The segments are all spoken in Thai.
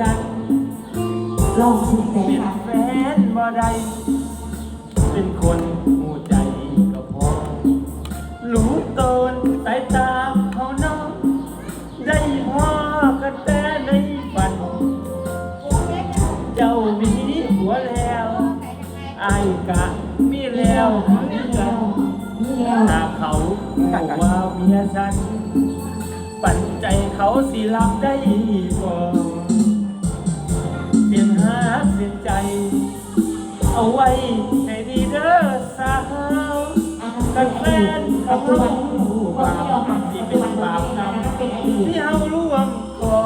กัน ลองสิแต่เป็นค่ะ แฟนบ่ได้เป็นคนหูใจก็พอ รู้ตนสายตาเขาน้อง ได้พ่อกันแต่ในฝัน เจ้ามีหัวแล้วไอายกะมีแล้วเหมือนกัน นี่แล้วหากเขาบอกว่าเมียฉัน ปันใจเขาสิรับได้บ่ เอาไว้ให้ดีเด้อสาวกันแฟนเขาบาปที่เป็นบาปนำที่เฮาร่วมก่อ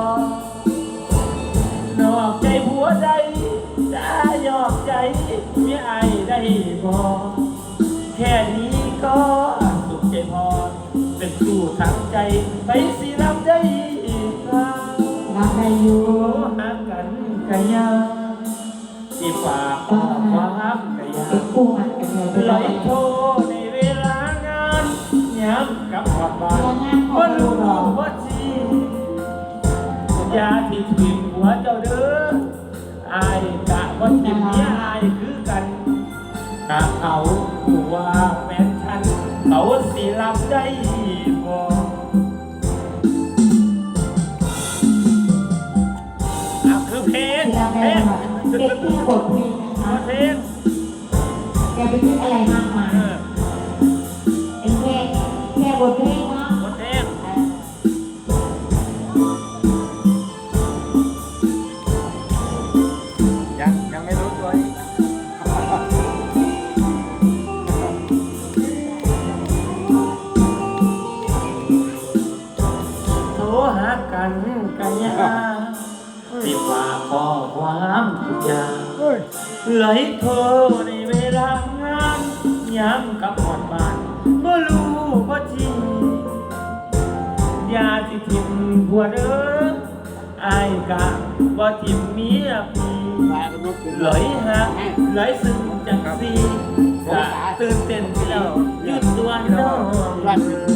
นอกใจผัวใดจะยอกใจเมียไอายได้บ่แค่นี้ก็สุขใจพอ เป็นคู่ทั้งใจไปสิรับได้อีกครั้งรักได้อยู่โอ้หากันกะยา ที่ฝากข้อความกะยาเป็นคู่หักกันเลยเป็นไหลโทรในเวลางานย้ำกับหอดบ้านว่ารู้ว่าจียาที่ถิ่มหัวเจ้าเด้ออายกะว่าถิ่มเมียอายคือกันหาเขาหัวาแฟนฉันเขาสิรับได้บ่คือเพลง ที่เราเพได้ลงมาเป็นแค่บทเพลงนะคะเพลงแกไปคิดอะไรมากมายเออเป็นแค่แค่บทเพลงเนาะเพลง สิฝากข้อความทุกอย่างไหลโทรในเวลางานย้ำกับหอดบ้านบ่รู้บ่จริงยาสิทิมหัวเด้ออายกะบ่ทิมเมียพี่ไหลหาไหลซึ้งจังสีกะตื่นเต้นไปแล้วหยุดตัวน้อง